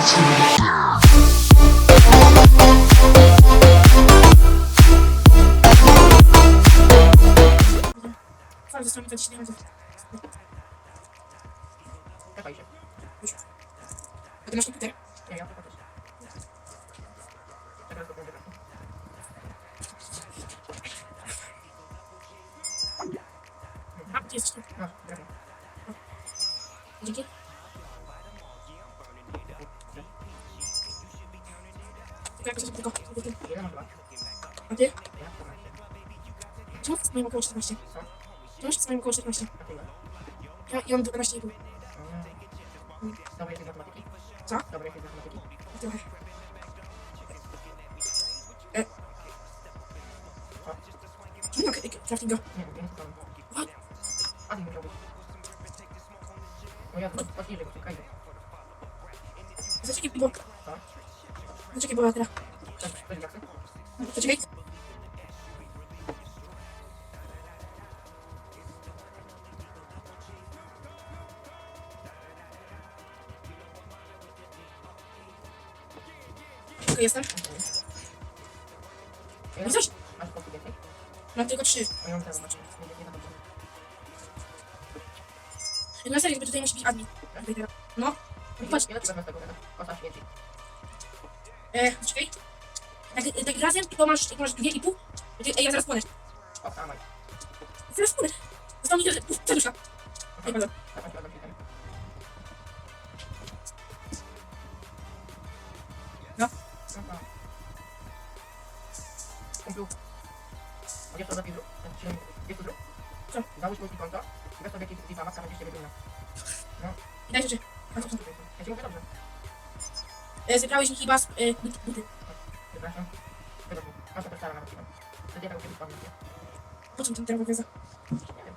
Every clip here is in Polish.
Mi to 10 minut. Czekaj się. Już. A. No. Dzięki. 14. Czemu z moim około 14? Co? Czemu z moim około 14? A ty ile? Ja, ja mam 12,5. Mm. Dobry jesteś z matematyki? Co? Dobry jesteś z matematyki? Trochę. Czemu nie ma craftinga? Nie, wiem, co tam. What? A ty musiał być. No ja to patrzę, czekaj. Zaczekaj, bo... Co? Zaczekaj, bo ja teraz... Tak? Zaczekaj. Okej, jestem. No więcej? mam tylko trzy. Nie, nie, nie na. Na serio, bo tutaj musi być admin. Teraz. No, patrz, ci wezmę z tego? Kosa śmieci. E, czekaj. Tak, tak razem, to masz, to masz dwie i pół. Ej, ja zaraz płonę. O, samaj. Zaraz płonę. Zostało mi tyle, pół serduszka. Ej, bardzo. Dawaj, dawaj, dawaj. No. No tak. Kumplu. A wiesz co za piwru? Wiesz co zrób? Co? Załóż multikonto. Weź sobie jakieś FIFA, matka będzie ciebie dumna. I daj rzeczy. Co? Ja ci mówię dobrze. E, zebrałeś mi chyba z, e, buty, buty. Przepraszam. To nawet kiedyś. Po czym ten teraz wygląda? Nie wiem.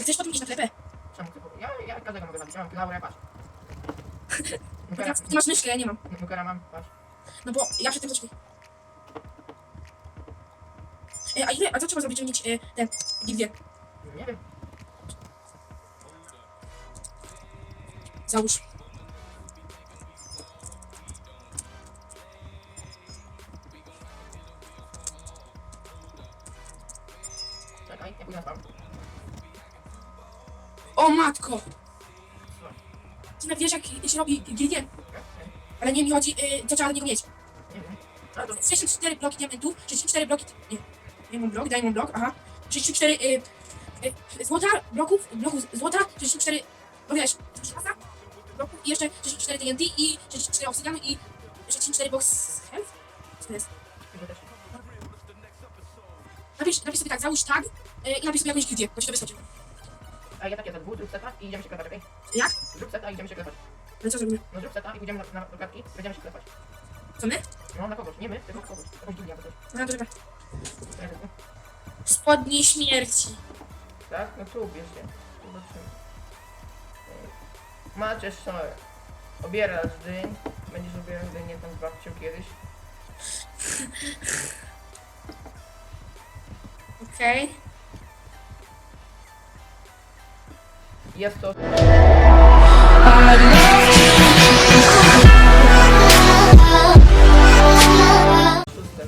Chcesz potem iść na klepę? Czemu ty Ja, ja każdego mogę zabić. Ja mam Laurę, patrz. Nukera, ty masz myszkę, ja nie mam. Nukera mam, patrz. No bo ja przedtem zaczekaj. E, a ile, a co trzeba zrobić, żeby mieć e, ten, gildię? Nie wiem. Załóż. O matko! Ty nawet wiesz jak się robi gildię? Ale nie mi chodzi, e, co trzeba do niego mieć. Nie wiem. Ale to 64 bloki diamentów, 64 bloki... Nie, Diamond blok, Diamond blok, aha. 64 y, y, złota, bloków, bloków złota, 64, no wiesz, bloków i jeszcze 64 TNT i 64 obsydianu i 64 box health? Co to jest? Napisz, napisz sobie tak, załóż tag y, i napisz sobie jakąś gildię, to ci to wyskoczy. A ja takie zrób seta i idziemy się klepać, okej? Jak? Zrób seta i idziemy się klepać. Ale co zrobimy? No zrób seta i pójdziemy na, na, na klatki, będziemy się klepać. Co my? No na kogoś, nie my, tylko kogoś. Jakąś gildię albo coś. No dobra. Spodnie śmierci. Tak? No tu bierzcie. Zobaczymy. Macie szorę. Obierasz dyń. Będziesz obierał dynię tam z babcią kiedyś. Okej. Jest to... Szóste.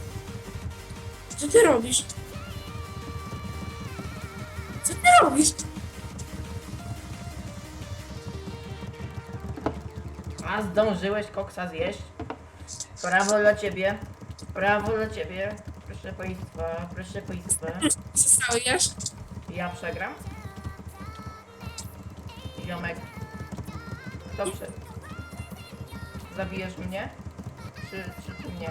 Co ty robisz? Co ty robisz? A zdążyłeś koksa zjeść? Brawo dla ciebie. Brawo dla ciebie. Proszę państwa, proszę państwa. Zostałeś? Ja przegram. Ziomek. Kto. Zabijesz mnie? Czy, czy, czy mnie?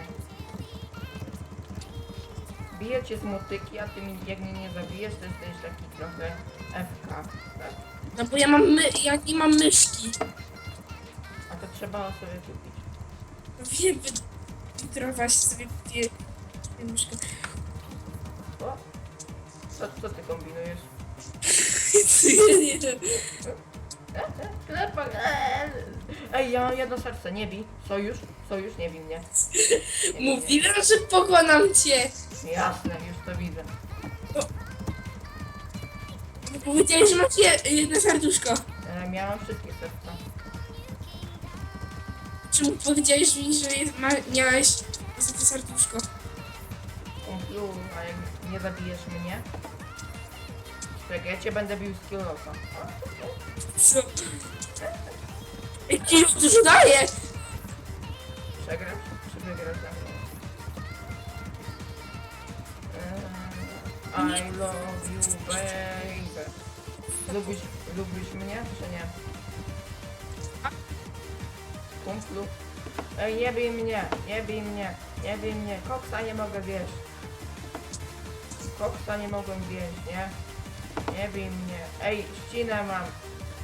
Biję cię z motyki, a ty mi jak mnie nie zabijesz, to jesteś taki trochę FK, tak? No bo ja mam my, ja nie mam myszki. A to trzeba sobie kupić. No wiem, wydrowaś sobie kupię myszkę. O? Co, co ty kombinujesz? nie wiem. Klepa, eee. Ej, ja mam jedno serce, nie bij. Sojusz, sojusz, nie bij mnie. Nie bij mnie. Mówiłem, że pokonam cię. Jasne, już to widzę. Powiedziałeś, że macie jedno serduszko. E, miałam wszystkie serca. Czemu powiedziałeś mi, że ma, miałeś złote serduszko? Kumplu, a jak nie zabijesz mnie? Tak, ja cię będę bił z kilofa. Co? Jaki dużo daje? Przegrasz czy wygrasz za mną? Eee, I love you, baby. Lubisz, lubisz mnie, czy nie? Kumplu? Ej, nie bij mnie, nie bij mnie, nie bij mnie. Koksa nie mogę wieść. Koksa nie mogłem wieść, nie? Nie bij mnie. Ej, ścinę mam.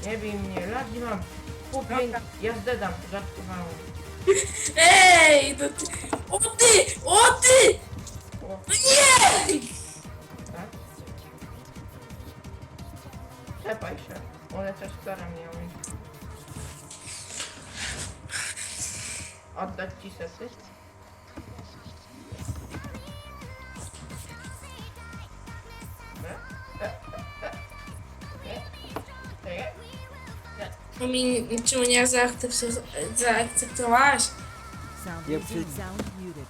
Nie bij mnie, lagi mam. Chłopie, ja zdedam, żartowałem. Ej, no ty... O ty! O ty! O, No nie! tak? Czepaj się. One też stara miały. Oddać ci sety? Mi czemu nie zaakceptowałaś? zaakceptowałaś? Sound Yep, muted. it's- Sound muted.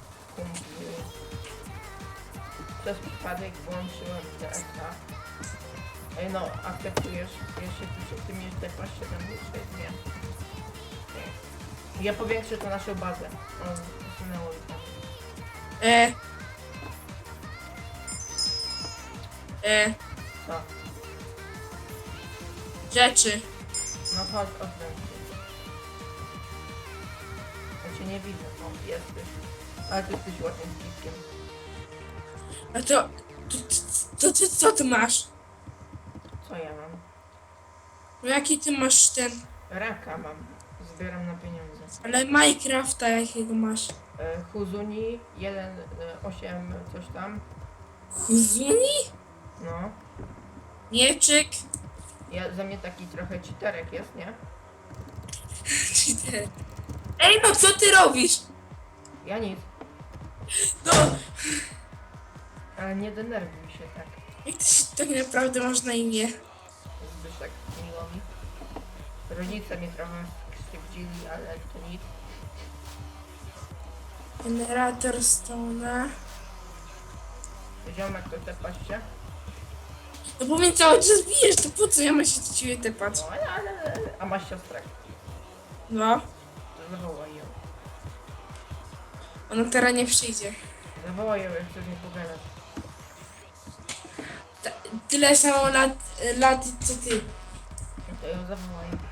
Przez przypadek włączyłem DSA. Ej no, akceptujesz? Jeszcze ty, ty mnie tepasz 7 6 nie. Nie. Ja powiększę to naszą bazę. O, usunęło mi tam. E. E. Co? Rzeczy. No chodź, oddam cię. Ja cię nie widzę. O, jesteś. Ale ty jesteś ładnym piskiem. A to... To, to, to, co ty masz? Co ja mam? No jaki ty masz ten... Raka mam. Zbieram na pieniądze. Ale Minecrafta jakiego masz? E, Huzuni 1, 8, coś tam. Huzuni? No. Mieczyk? Ja, za mnie taki trochę cheaterek jest, nie? Cheater. Ej, no co ty robisz? Ja nic. No, Ale nie denerwuj się tak. jak ty się tak naprawdę masz na imię? Zbyszek miło mi. Rodzice mnie trochę skrzywdzili, ale to nic. Generator Stone'a. Ziomek to tepasz się? No bo mnie cały czas bijesz, to po co ja mam się do ciebie tepać? No ale, ale, a masz siostrę. No, zawołaj ją. ona teraz nie przyjdzie. Zawołaj ją, jak chcesz mi pogadać. Ta, tyle samo lat, lat co ty. To ją zawołaj.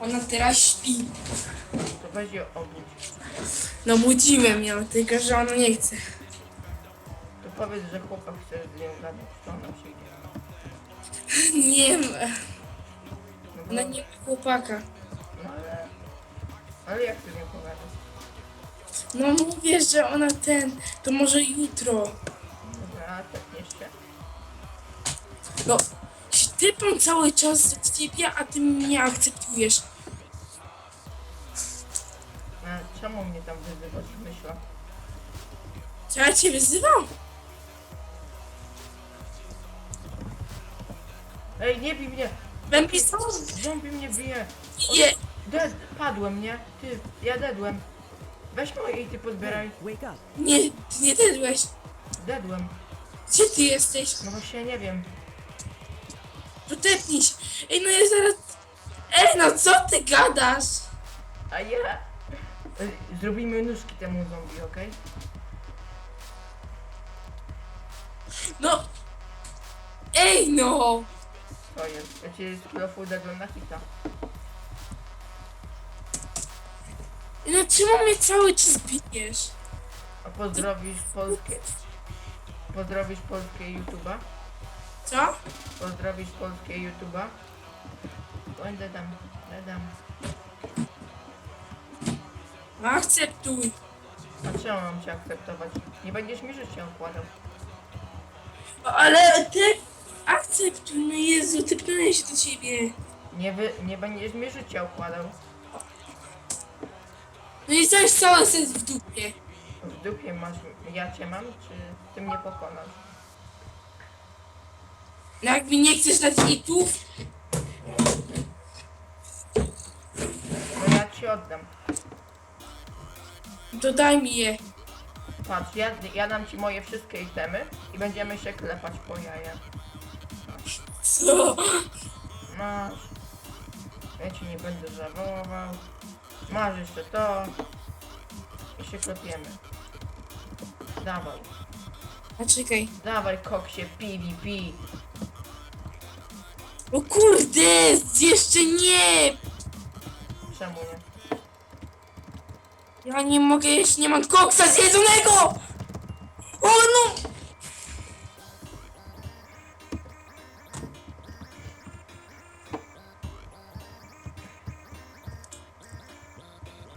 Ona teraz śpi. To weź ją obudź. No budziłem ją, tylko że ona nie chce. To powiedz, że chłopak chce z nią gadać, to ona przyjdzie. Nie ma. No, bo- Ona nie ma chłopaka. no ale... Ale jak chcesz z nią pogadać? No mówię, że ona ten, to może jutro. Dobra, tepniesz się. No, się typam cały czas do ciebie, a ty mnie nie akceptujesz. Mnie tam wyzywasz, myślę? Co ja cię wyzywam? Ej, nie bij mnie! Pisał? Zombie mnie bije! Nie. Dead, padłem, nie? Ty, ja dedłem. Weź moje i ty. Wake up. Nie, ty nie dedłeś. Dedłem. Gdzie ty jesteś? No właśnie nie wiem. To tepnij się. Ej, no ja zaraz... Ej, no co ty gadasz? A ja... Ej, Zrobimy nóżki temu zombie, okej? No... Ej, no! To jest. Ja cię z kilofu dedłem na hita. No czemu mnie cały czas bijesz? A pozdrowisz polskie... Pozdrowisz polskie YouTube'a? Co? Pozdrowisz polskie YouTube'a? Oj, dedam, dedam. Akceptuj. A czemu mam cię akceptować? Nie będziesz mi życia układał. Ale ty akceptuj, no Jezu, typnę się do ciebie. Nie, wy, nie będziesz mi życia układał. No i zaś cały sens w dupie. W dupie masz, ja cię mam, czy ty mnie pokonasz? No jak mi nie chcesz dać itów, No ja ci oddam. To daj mi je. Patrz, ja, ja dam ci moje wszystkie itemy i będziemy się klepać po jajach. Co? Masz. Ja ci nie będę żałował. Masz jeszcze to. I się klepiemy. Dawaj. A czekaj. Dawaj koksie PvP. O kurde, jeszcze nie! Czemu nie? Ja nie mogę jeść, nie mam koksa zjedzonego! O no!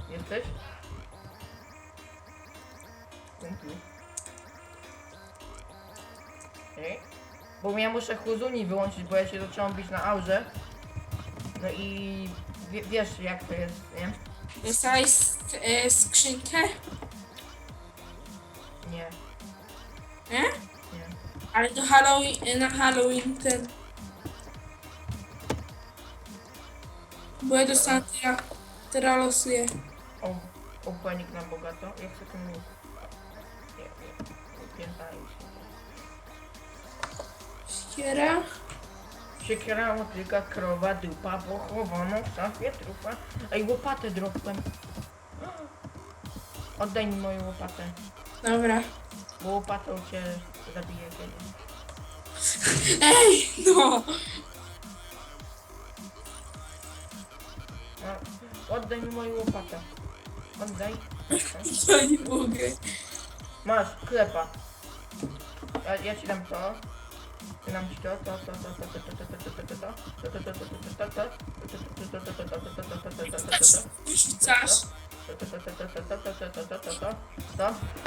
Jesteś? Dzięki. Okej. Bo ja muszę Huzuni wyłączyć, bo ja się zacząłem bić na aurze. No i wie, wiesz jak to jest, nie? E, skrzynkę? Nie, Nie? nie. Ale do Halloween, e, na Halloween ten... Bo ja dostałam teraz, teraz losuję. O, opłanik na bogato. Jak chcę ten łuk? Nie, nie. Piętają się. Ściera. Siekiera, motyka, krowa, dupa, pochowano w szafie trupa. Ej, łopatę dropłem. Oddaj mi moją łopatę, Dobra. bo łopatą cię zabiję kiedyś. Ej, no! No, oddaj mi moją łopatę. Oddaj. Ja nie mogę. Masz, klepa. Ja, ja ci dam to. Ty dam ci to, to, to, to, to, to, to, to, to, to, to, to, to, to, to, to, to, to, to, Wyrzucasz. to,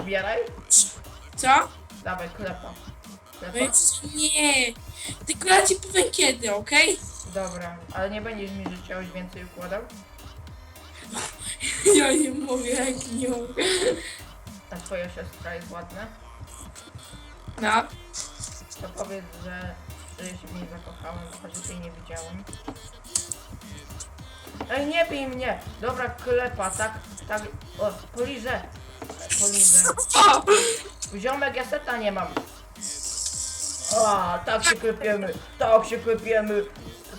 zbieraj. Co? Dawaj, klepa. No Klepa? nie. Tylko ja ci powiem kiedy, okej? Dobra, ale nie będziesz mi już więcej układał? Ja nie mogę, jak nie. A twoja siostra jest ładna? No. To powiedz, że, że się w niej zakochałem, chociaż jej nie widziałem. Ej, nie bij mnie! Dobra, klepa, tak, tak, o. Poliżę. O! Ziomek, ja seta nie mam. A, tak się klepiemy, tak się klepiemy.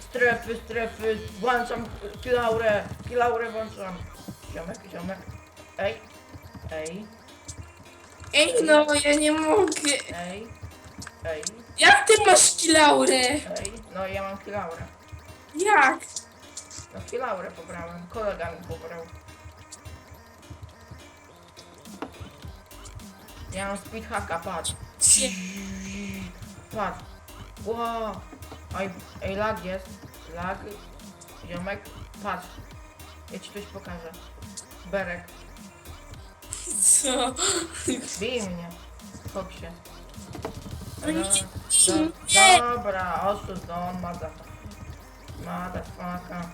Strefy, strefy, włączam kilaurę, kilaurę włączam. Ziomek, ziomek. Ej, ej, Ej, no, ja nie mogę. ej, ej, Jak ty masz kilaurę? ej. No ja mam kilaurę. Jak? No kilaurę pobrałem, kolega mi pobrał. Ja mam speedhacka, patrz. Się. Patrz. Wow. Ej, ej, lag jest. Lag. Ziomek, patrz. Ja ci coś pokażę. Berek. Co? Bij mnie. No nie, Do- nie. Dobra, oszust, on ma za Motherfucka.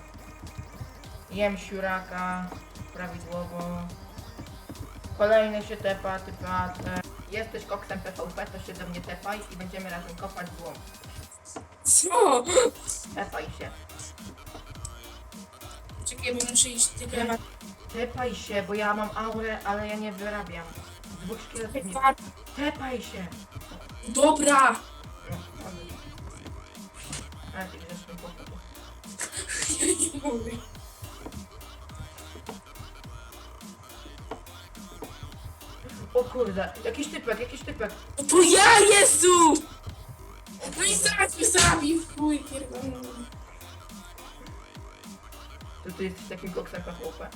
Jem siuraka. Prawidłowo. Kolejny się tepa, typa, te. Jesteś koksem PvP, to się do mnie tepaj i będziemy razem kopać złom. Co? Tepaj się. Czekaj, bo muszę iść tylko na Tepaj się, bo ja mam aurę, ale ja nie wyrabiam. Dwóch szkieletów nie... Tepaj się! Dobra! No, chodź. A ty grzeszny chłopak. Ja nie mogę. O kurde, jakiś typek, jakiś typek. To ja, Jezu! No i zaraz mnie zabił, chuj, pierdolony. To ty jesteś takim koksem PvP.